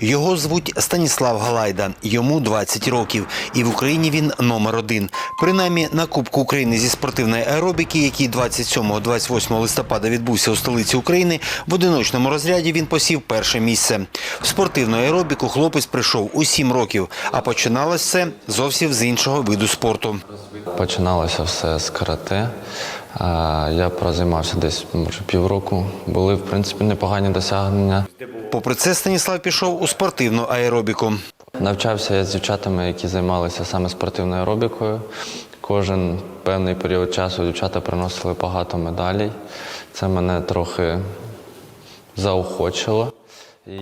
Його звуть Станіслав Галайда. Йому 20 років, і в Україні він номер один. Принаймні на Кубку України зі спортивної аеробіки, який 27-28 листопада відбувся у столиці України, в одиночному розряді він посів перше місце. В спортивну аеробіку хлопець прийшов у 7 років, а починалось все зовсім з іншого виду спорту. Починалося все з карате. Я прозаймався десь може півроку. Були в принципі непогані досягнення. Попри це, Станіслав пішов у спортивну аеробіку. Навчався я з дівчатами, які займалися саме спортивною аеробікою. Кожен певний період часу дівчата приносили багато медалей. Це мене трохи заохочило.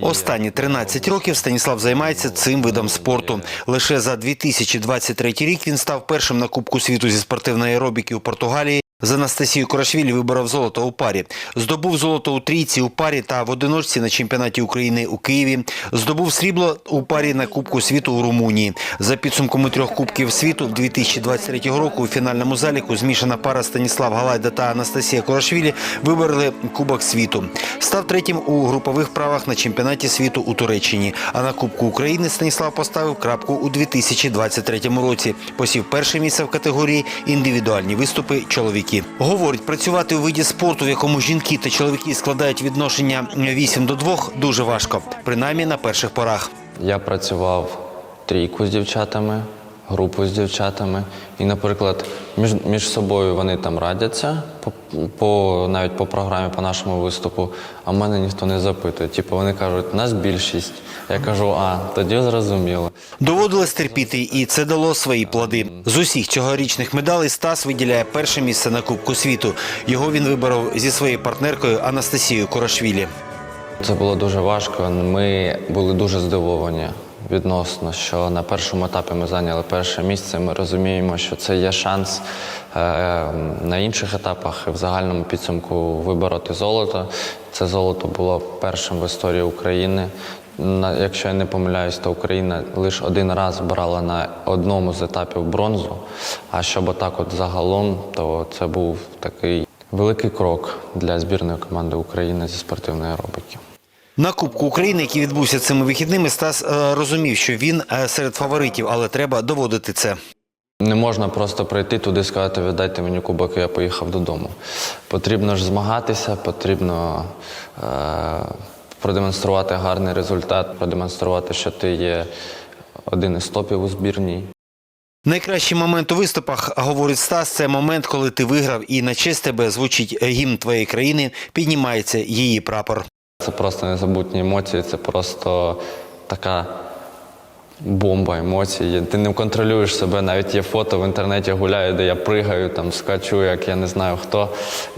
Останні 13 років Станіслав займається цим видом спорту. Лише за 2023 рік він став першим на Кубку світу зі спортивної аеробіки у Португалії. З Анастасією Корашвілі виборов золото у парі. Здобув золото у трійці у парі та в одиночці на чемпіонаті України у Києві. Здобув срібло у парі на Кубку світу у Румунії. За підсумками трьох кубків світу 2023 року у фінальному заліку змішана пара Станіслав Галайда та Анастасія Корашвілі вибороли Кубок світу. Став третім у групових правах на чемпіонаті світу у Туреччині. А на Кубку України Станіслав поставив крапку у 2023 році. Посів перше місце в категорії індивідуальні виступи чоловіки. Говорить, працювати у виді спорту, в якому жінки та чоловіки складають відношення 8 до 2, дуже важко, принаймні на перших порах. Я працював трійку з дівчатами, групу з дівчатами. І, наприклад, між, між собою вони там радяться по, по навіть по програмі, по нашому виступу, а мене ніхто не запитує. Типу вони кажуть, нас більшість. Я кажу, а тоді зрозуміло. Доводилось терпіти, і це дало свої плоди. З усіх цьогорічних медалей Стас виділяє перше місце на Кубку світу. Його він виборов зі своєю партнеркою Анастасією Корашвілі. Це було дуже важко. Ми були дуже здивовані відносно, що на першому етапі ми зайняли перше місце. Ми розуміємо, що це є шанс е, на інших етапах в загальному підсумку вибороти золото. Це золото було першим в історії України. Якщо я не помиляюсь, то Україна лише один раз брала на одному з етапів бронзу. А щоб отак от загалом, то це був такий великий крок для збірної команди України зі спортивної аеробіки. На Кубку України, який відбувся цими вихідними, Стас е, розумів, що він е, серед фаворитів, але треба доводити це. Не можна просто прийти туди і сказати, віддайте мені кубок, і я поїхав додому. Потрібно ж змагатися, потрібно е- продемонструвати гарний результат, продемонструвати, що ти є один із топів у збірній. Найкращий момент у виступах, говорить Стас, це момент, коли ти виграв, і на честь тебе звучить гімн твоєї країни, піднімається її прапор. Це просто незабутні емоції, це просто така бомба емоцій. Ти не контролюєш себе. Навіть є фото в інтернеті гуляю, де я пригаю, там скачу, як я не знаю хто.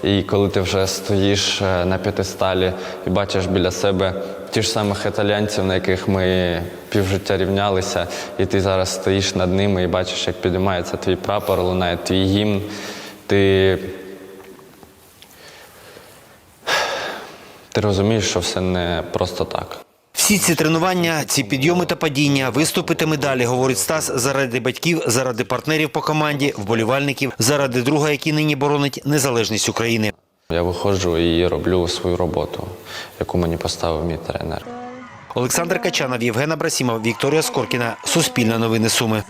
І коли ти вже стоїш е, на п'ятисталі і бачиш біля себе ті ж самих італійців, на яких ми півжиття рівнялися, і ти зараз стоїш над ними і бачиш, як підіймається твій прапор, лунає твій гімн. Ти ти розумієш, що все не просто так. Всі ці тренування, ці підйоми та падіння, виступи та медалі, говорить Стас, заради батьків, заради партнерів по команді, вболівальників, заради друга, який нині боронить незалежність України. Я виходжу і роблю свою роботу, яку мені поставив мій тренер. Олександр Качанов, Євген Абрасімов, Вікторія Скоркіна. Суспільне новини Суми.